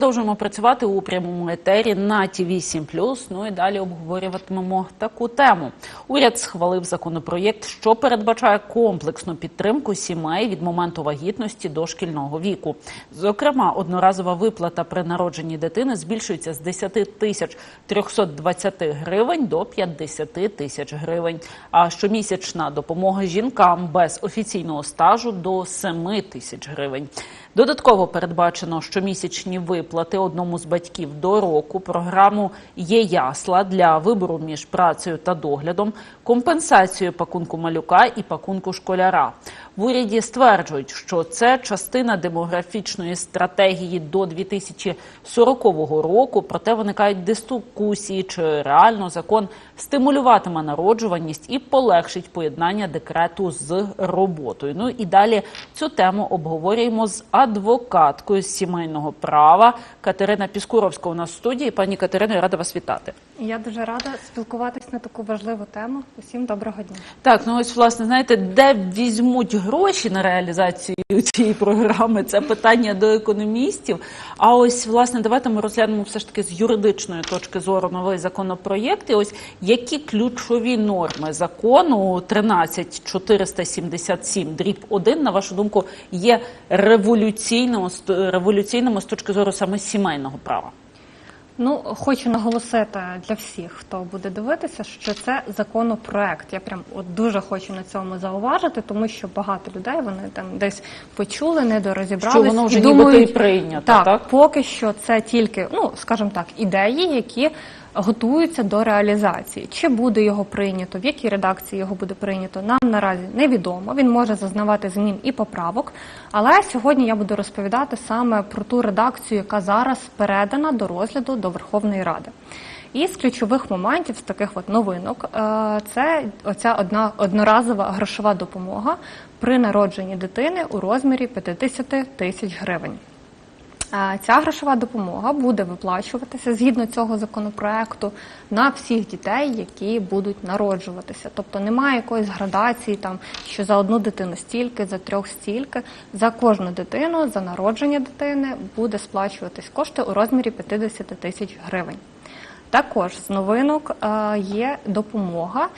Продовжуємо працювати у прямому етері на ТІВІ 7 Ну і далі обговорюватимемо таку тему. Уряд схвалив законопроєкт, що передбачає комплексну підтримку сімей від моменту вагітності до шкільного віку. Зокрема, одноразова виплата при народженні дитини збільшується з 10 тисяч 320 гривень до 50 тисяч гривень. А щомісячна допомога жінкам без офіційного стажу до 7 тисяч гривень. Додатково передбачено щомісячні виплати одному з батьків до року, програму «Є ясла» для вибору між працею та доглядом, компенсацію пакунку малюка і пакунку школяра. В уряді стверджують, що це частина демографічної стратегії до 2040 року. Проте виникають дискусії, чи реально закон стимулюватиме народжуваність і полегшить поєднання декрету з роботою. Ну і далі цю тему обговорюємо з адвокаткою з сімейного права Катерина Піскуровська у нас в студії. Пані Катерино, я рада вас вітати. Я дуже рада спілкуватись на таку важливу тему. Усім доброго дня. Так, ну ось власне, знаєте, де візьмуть гроші на реалізацію цієї програми? Це питання до економістів. А ось власне, давайте ми розглянемо все ж таки з юридичної точки зору новий законопроєкт. І ось які ключові норми закону 13477 дріб 1, на вашу думку, є революційними, революційними з точки зору саме сімейного права? Ну, хочу наголосити для всіх, хто буде дивитися, що це законопроект. Я прям от дуже хочу на цьому зауважити, тому що багато людей вони там десь почули, недорозібрались Що воно вже і нібито і прийнято, так, так? поки що це тільки, ну скажімо так, ідеї, які готуються до реалізації. Чи буде його прийнято, в якій редакції його буде прийнято, нам наразі невідомо. Він може зазнавати змін і поправок. Але сьогодні я буду розповідати саме про ту редакцію, яка зараз передана до розгляду до Верховної Ради. І з ключових моментів, з таких от новинок, е, це оця одна одноразова грошова допомога при народженні дитини у розмірі 50 тисяч гривень. Ця грошова допомога буде виплачуватися згідно цього законопроекту на всіх дітей, які будуть народжуватися. Тобто немає якоїсь градації, там що за одну дитину стільки, за трьох стільки. За кожну дитину, за народження дитини буде сплачуватись кошти у розмірі 50 тисяч гривень. Також з новинок е, є допомога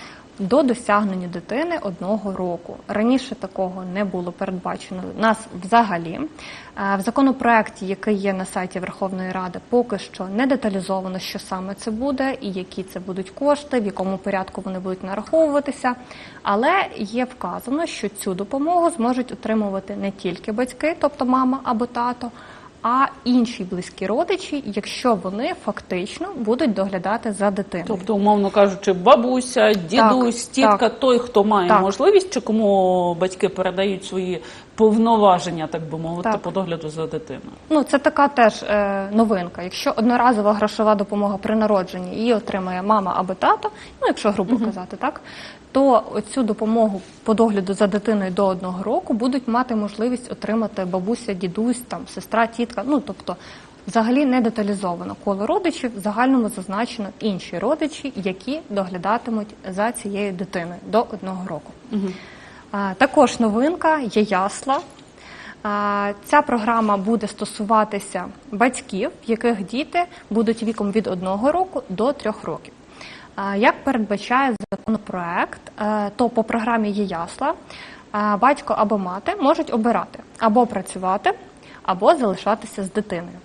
до досягнення дитини одного року. Раніше такого не було передбачено нас взагалі. Е, В законопроекті, який є на сайті Верховної Ради, поки що не деталізовано, що саме це буде і які це будуть кошти, в якому порядку вони будуть нараховуватися. Але є вказано, що цю допомогу зможуть отримувати не тільки батьки, тобто мама або тато а інші близькі родичі, якщо вони фактично будуть доглядати за дитиною. Тобто, умовно кажучи, бабуся, дідусь, Так, тітка, так. той, хто має Так. можливість, чи кому батьки передають свої повноваження, так би мовити, Так. по догляду за дитиною. Ну це така теж е, новинка. Якщо одноразова грошова допомога при народженні її отримає мама або тато, ну якщо грубо казати, так то цю допомогу по догляду за дитиною до одного року будуть мати можливість отримати бабуся, дідусь, там сестра, тітка. Ну тобто. Взагалі не деталізовано коло родичів, в загальному зазначено інші родичі, які доглядатимуть за цією дитиною до одного року. А, Також новинка є ясла. А, Ця програма буде стосуватися батьків, в яких діти будуть віком від одного року до трьох років. Як передбачає законопроект, е, то по програмі є ясла е, батько або мати можуть обирати або працювати, або залишатися з дитиною.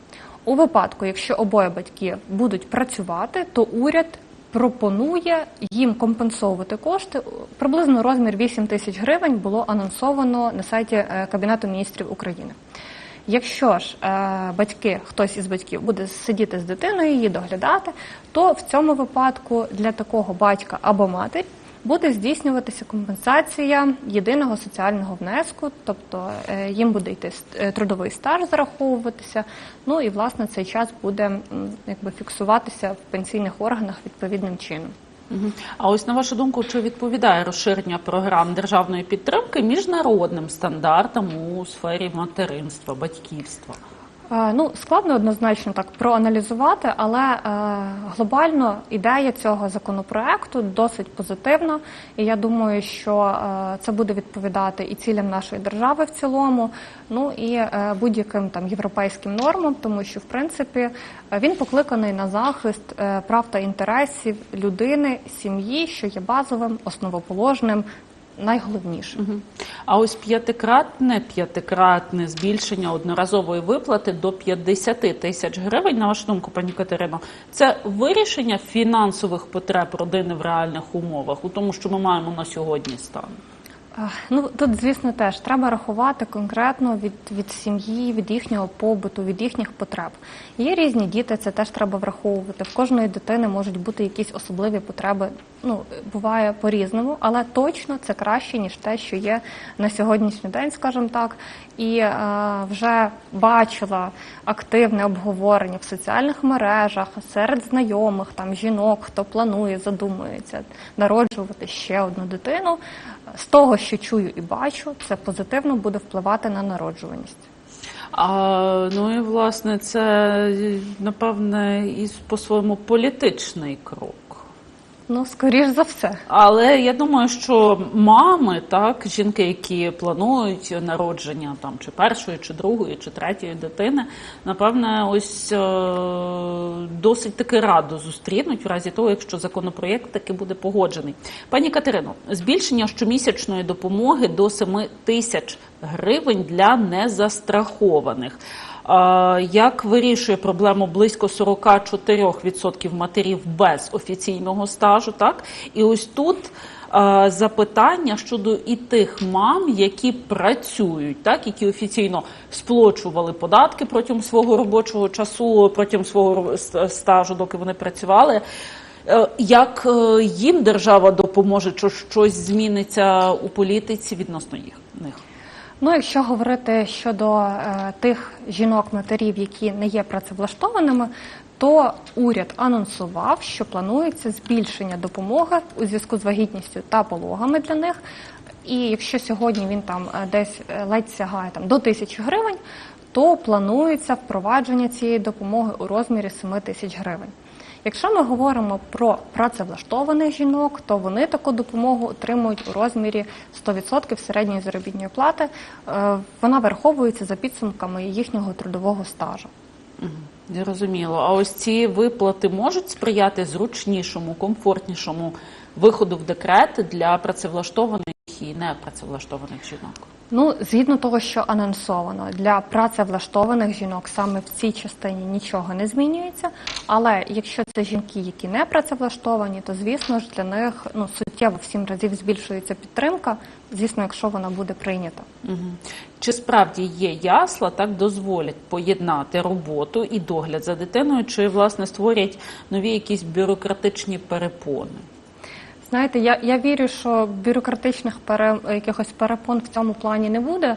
У випадку, якщо обоє батьки будуть працювати, то уряд пропонує їм компенсовувати кошти. Приблизно розмір 8 тисяч гривень було анонсовано на сайті е, Кабінету міністрів України. Якщо ж е, батьки, хтось із батьків буде сидіти з дитиною, її доглядати, то в цьому випадку для такого батька або матері буде здійснюватися компенсація єдиного соціального внеску, тобто е, їм буде йти е, трудовий стаж зараховуватися. Ну і власне цей час буде якби фіксуватися в пенсійних органах відповідним чином. А ось на вашу думку, чи відповідає розширення програм державної підтримки міжнародним стандартам у сфері материнства, батьківства? Е, Ну, складно однозначно так проаналізувати, але е, глобально ідея цього законопроекту досить позитивна. І я думаю, що е, це буде відповідати і цілям нашої держави в цілому, ну і е, будь-яким там європейським нормам, тому що в принципі він покликаний на захист е, прав та інтересів людини, сім'ї, що є базовим, основоположним, найголовнішим. Угу. А ось п'ятикратне, п'ятикратне збільшення одноразової виплати до 50 тисяч гривень, на вашу думку, пані Катерино, це вирішення фінансових потреб родини в реальних умовах, у тому, що ми маємо на сьогодні стан. Ну тут, звісно, теж треба рахувати конкретно від, від сім'ї, від їхнього побуту, від їхніх потреб. Є різні діти, це теж треба враховувати. В кожної дитини можуть бути якісь особливі потреби. Ну буває по-різному, але точно це краще ніж те, що є на сьогоднішній день, скажімо так. І е, вже бачила активне обговорення в соціальних мережах серед знайомих, там жінок, хто планує, задумується народжувати ще одну дитину. З того, що чую і бачу, це позитивно буде впливати на народжуваність. А, ну і власне це напевне і по-своєму політичний крок. Ну, скоріш за все. Але я думаю, що мами, так, жінки, які планують народження там чи першої, чи другої, чи третьої дитини, напевне, ось е, досить таки радо зустрінуть в разі того, якщо законопроєкт таки буде погоджений. Пані Катерино, збільшення щомісячної допомоги до 7 тисяч гривень для незастрахованих. Як вирішує проблему близько 44% матерів без офіційного стажу, так? І ось тут запитання щодо і тих мам, які працюють, так, які офіційно сплачували податки протягом свого робочого часу, протягом свого стажу, доки вони працювали. Е, Як е, їм держава допоможе, чи щось зміниться у політиці відносно їх них? Ну, якщо говорити щодо е, тих жінок-матерів, які не є працевлаштованими, то уряд анонсував, що планується збільшення допомоги у зв'язку з вагітністю та пологами для них. І якщо сьогодні він там е, десь е, ледь сягає там до тисячі гривень, то планується впровадження цієї допомоги у розмірі 7 тисяч гривень. Якщо ми говоримо про працевлаштованих жінок, то вони таку допомогу отримують у розмірі 100% середньої заробітної плати. Е, Вона враховується за підсумками їхнього трудового стажу. Зрозуміло. А ось ці виплати можуть сприяти зручнішому, комфортнішому виходу в декрет для працевлаштованих і непрацевлаштованих жінок. Ну, згідно того, що анонсовано для працевлаштованих жінок, саме в цій частині нічого не змінюється. Але якщо це жінки, які не працевлаштовані, то звісно ж для них ну суттєво в сім разів збільшується підтримка. Звісно, якщо вона буде прийнята. Мгм. Чи справді є ясла, так дозволять поєднати роботу і догляд за дитиною, чи власне створять нові якісь бюрократичні перепони? Знаєте, я, я вірю, що бюрократичних пере, якихось перепон в цьому плані не буде,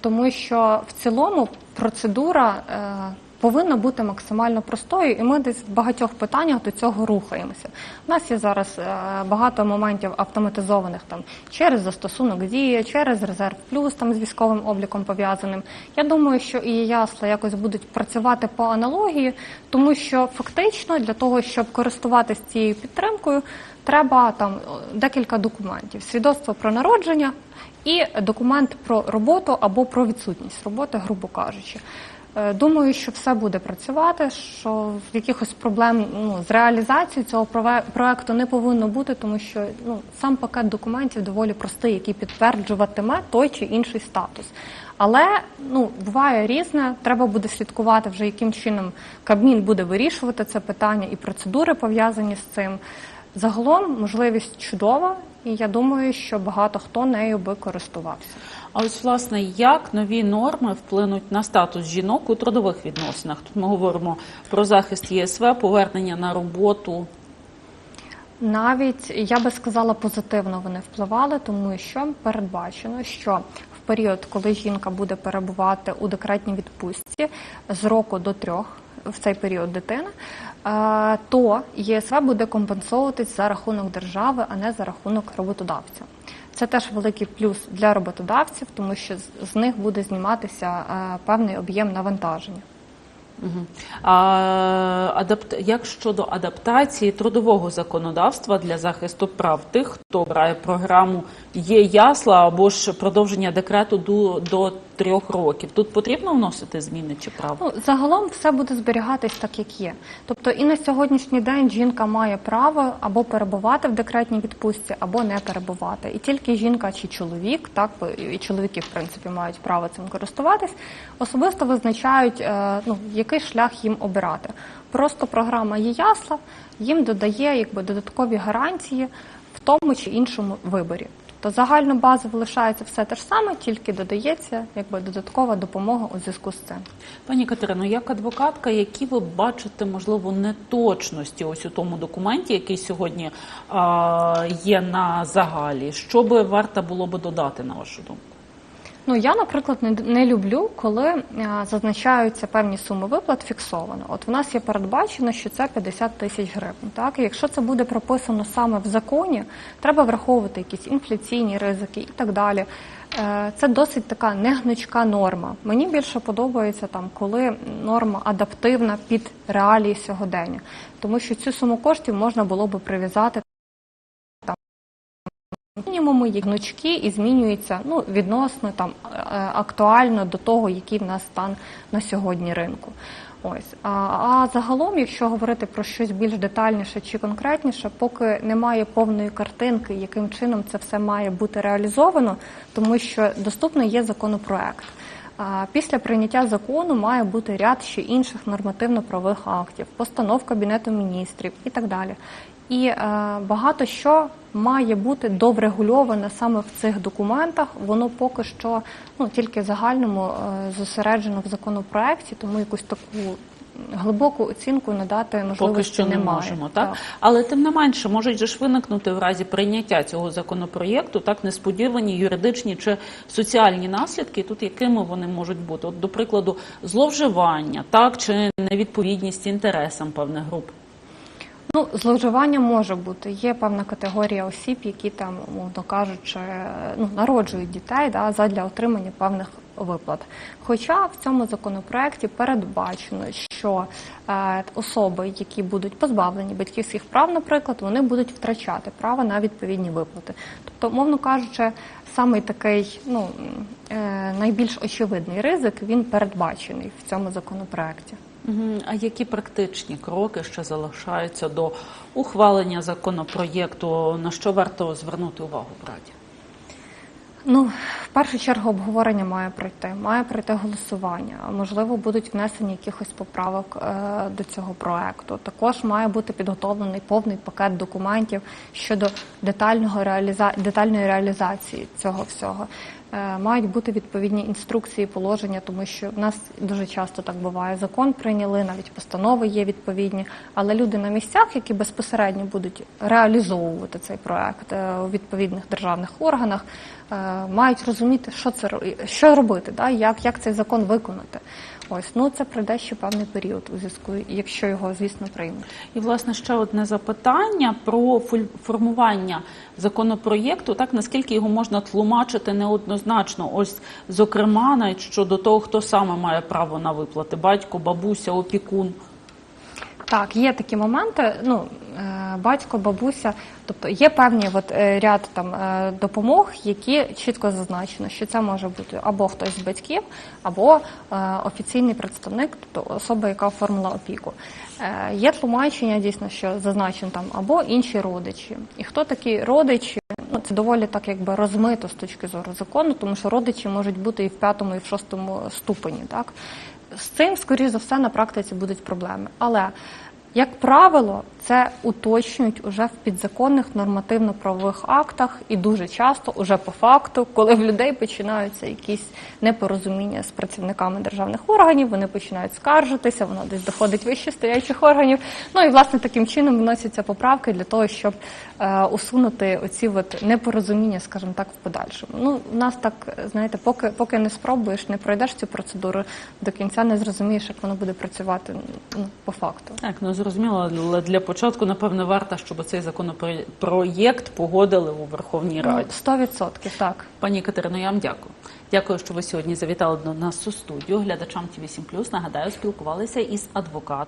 тому що в цілому процедура е, повинна бути максимально простою, і ми десь в багатьох питаннях до цього рухаємося. У нас є зараз е, багато моментів автоматизованих там через застосунок дії, через резерв плюс там з військовим обліком пов'язаним. Я думаю, що і ясла якось будуть працювати по аналогії, тому що фактично для того, щоб користуватися цією підтримкою, треба там декілька документів: свідоцтво про народження і документ про роботу або про відсутність роботи, грубо кажучи. Е, Думаю, що все буде працювати, що якихось проблем ну, з реалізацією цього проекту не повинно бути, тому що ну, сам пакет документів доволі простий, який підтверджуватиме той чи інший статус. Але ну буває різне. Треба буде слідкувати вже, яким чином Кабмін буде вирішувати це питання і процедури пов'язані з цим. Загалом можливість чудова, і я думаю, що багато хто нею би користувався. А ось власне як нові норми вплинуть на статус жінок у трудових відносинах? Тут ми говоримо про захист ЄСВ, повернення на роботу. Навіть я би сказала позитивно вони впливали, тому що передбачено, що в період, коли жінка буде перебувати у декретній відпустці з року до трьох. В цей період дитини, то ЄСВ буде компенсовуватись за рахунок держави, а не за рахунок роботодавця. Це теж великий плюс для роботодавців, тому що з- них буде зніматися е, певний об'єм навантаження. Мгм. А адапт... як щодо адаптації трудового законодавства для захисту прав тих, хто обирає програму є ясла або ж продовження декрету до трьох років? Тут потрібно вносити зміни чи право? Ну, загалом все буде зберігатись так, як є. Тобто і на сьогоднішній день жінка має право або перебувати в декретній відпустці, або не перебувати. І тільки жінка чи чоловік, так і чоловіки в принципі мають право цим користуватись, особисто визначають, е, ну який шлях їм обирати. Просто програма є ясла, їм додає якби додаткові гарантії в тому чи іншому виборі. Тобто загально базово лишається все те ж саме, тільки додається якби додаткова допомога у зв'язку з цим. Пані Катерино, як адвокатка, які ви бачите, можливо, неточності ось у тому документі, який сьогодні а, є на загалі? Що би варто було би додати, на вашу думку? Ну я, наприклад, не, не люблю, коли е, зазначаються певні суми виплат фіксовано. От в нас є передбачено, що це 50 тисяч гривень. Так, і якщо це буде прописано саме в законі, треба враховувати якісь інфляційні ризики і так далі. Е, Це досить така негнучка норма. Мені більше подобається там, коли норма адаптивна під реалії сьогодення, тому що цю суму коштів можна було би прив'язати мінімуми, є гнучки і змінюється ну, відносно там е, актуально до того, який в нас стан на сьогодні ринку. Ось а, а загалом, якщо говорити про щось більш детальніше чи конкретніше, поки немає повної картинки, яким чином це все має бути реалізовано, тому що доступний є законопроект. Після прийняття закону має бути ряд ще інших нормативно-правових актів, постанов Кабінету міністрів і так далі. І е, багато що має бути доврегульоване саме в цих документах. Воно поки що ну тільки в загальному е, зосереджено в законопроекті, тому якусь таку глибоку оцінку надати можливості Поки що не немає. можемо, так? Але тим не менше можуть же ж виникнути в разі прийняття цього законопроєкту так несподівані юридичні чи соціальні наслідки. Тут якими вони можуть бути? От, до прикладу, зловживання, так чи невідповідність інтересам певних груп. Ну, зловживання може бути. Є певна категорія осіб, які там, мовно кажучи, ну, народжують дітей да, задля отримання певних виплат. Хоча в цьому законопроекті передбачено, що е, особи, які будуть позбавлені батьківських прав, наприклад, вони будуть втрачати право на відповідні виплати. Тобто, мовно кажучи, саме такий ну, е, найбільш очевидний ризик він передбачений в цьому законопроекті. А які практичні кроки ще залишаються до ухвалення законопроєкту? На що варто звернути увагу в Раді? Ну, в першу чергу обговорення має пройти, має пройти голосування. Можливо, будуть внесені якихось поправок е, до цього проекту. Також має бути підготовлений повний пакет документів щодо детального реаліза... детальної реалізації цього всього. Е, мають бути відповідні інструкції, положення, тому що в нас дуже часто так буває. Закон прийняли, навіть постанови є відповідні, але люди на місцях, які безпосередньо будуть реалізовувати цей проект е, у відповідних державних органах, е, мають розуміти, що це що робити, да, як, як цей закон виконати. Ось ну це пройде ще певний період у зв'язку, якщо його, звісно, приймуть. І власне ще одне запитання про формування законопроєкту. Так наскільки його можна тлумачити неоднозначно? Ось зокрема, навіть щодо того, хто саме має право на виплати: батько, бабуся, опікун. Так, є такі моменти. Ну е, батько, бабуся, тобто є певні от, е, ряд там е, допомог, які чітко зазначено, що це може бути або хтось з батьків, або офіційний представник, тобто особа, яка оформила опіку. Є тлумачення, дійсно, що зазначено там або інші родичі. І хто такі родичі? Ну, це доволі так якби розмито з точки зору закону, тому що родичі можуть бути і в п'ятому, і в шостому ступені. Так з цим, скоріш за все, на практиці будуть проблеми. Але як правило, це уточнюють уже в підзаконних нормативно-правових актах, і дуже часто, уже по факту, коли в людей починаються якісь непорозуміння з працівниками державних органів, вони починають скаржитися, воно десь доходить вище стоячих органів. Ну і власне таким чином вносяться поправки для того, щоб е, усунути оці от непорозуміння, скажімо так, в подальшому. Ну, у нас так, знаєте, поки поки не спробуєш, не пройдеш цю процедуру до кінця, не зрозумієш, як воно буде працювати ну, по факту. Так, ну зрозуміло, але для початку, напевно, варто, щоб цей законопроєкт погодили у Верховній Раді. Сто відсотків так. Пані Катерино, я вам дякую. Дякую, що ви сьогодні завітали до нас у студію. Глядачам ТВ 7 Нагадаю, спілкувалися із адвокатом.